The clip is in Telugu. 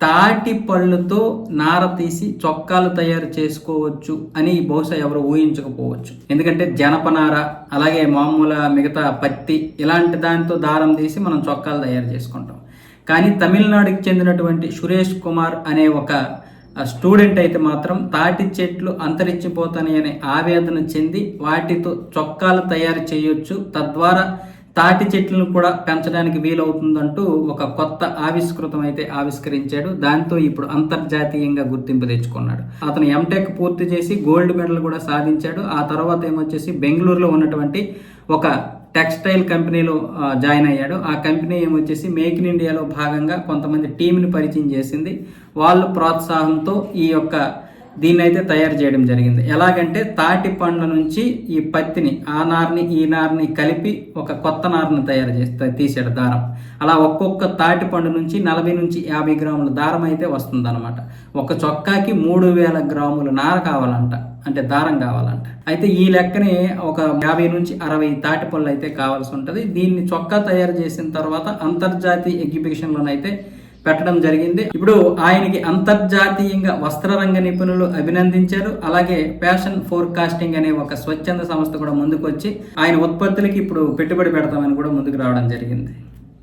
తాటి పళ్ళుతో నార తీసి చొక్కాలు తయారు చేసుకోవచ్చు అని బహుశా ఎవరు ఊహించకపోవచ్చు. ఎందుకంటే జనపనార అలాగే మామూలు మిగతా పత్తి ఇలాంటి దానితో దారం తీసి మనం చొక్కాలు తయారు చేసుకుంటాం. కానీ తమిళనాడుకి చెందినటువంటి సురేష్ కుమార్ అనే ఒక స్టూడెంట్ అయితే మాత్రం తాటి చెట్లు అంతరించిపోతాయి అనే ఆవేదన చెంది వాటితో చొక్కాలు తయారు చేయొచ్చు. తద్వారా తాటి చెట్లను కూడా పెంచడానికి వీలవుతుందంటూ ఒక కొత్త ఆవిష్కృతం అయితే ఆవిష్కరించాడు. దాంతో ఇప్పుడు అంతర్జాతీయంగా గుర్తింపు తెచ్చుకున్నాడు. అతను ఎంటెక్ పూర్తి చేసి గోల్డ్ మెడల్ కూడా సాధించాడు. ఆ తర్వాత ఏమొచ్చేసి బెంగళూరులో ఉన్నటువంటి ఒక టెక్స్టైల్ కంపెనీలో జాయిన్ అయ్యాడు. ఆ కంపెనీ ఏమొచ్చేసి మేక్ ఇన్ ఇండియాలో భాగంగా కొంతమంది టీంని పరిచయం చేసింది. వాళ్ళ ప్రోత్సాహంతో ఈ యొక్క దీన్ని అయితే తయారు చేయడం జరిగింది. ఎలాగంటే తాటి పండ్ల నుంచి ఈ పత్తిని ఆ నార్ని ఈ నార్ని కలిపి ఒక కొత్త నార్ని తయారు చేస్తే తీసాడు దారం. అలా ఒక్కొక్క తాటి పండు నుంచి నలభై నుంచి యాభై గ్రాముల దారం అయితే వస్తుందన్నమాట. ఒక చొక్కాకి మూడు వేల గ్రాముల నార కావాలంట అంటే దారం కావాలంట. అయితే ఈ లెక్కనే ఒక యాభై నుంచి అరవై తాటి పళ్ళు అయితే కావాల్సి ఉంటుంది. దీన్ని చొక్కా తయారు చేసిన తర్వాత అంతర్జాతీయ ఎగ్జిబిషన్లోనైతే పెట్టడం జరిగింది. ఇప్పుడు ఆయనకి అంతర్జాతీయంగా వస్త్రరంగ నిపుణులు అభినందించారు. అలాగే ఫ్యాషన్ ఫోర్కాస్టింగ్ అనే ఒక స్వచ్ఛంద సంస్థ కూడా ముందుకు వచ్చి ఆయన ఉత్పత్తులకి ఇప్పుడు పెట్టుబడి పెడతామని కూడా ముందుకు రావడం జరిగింది.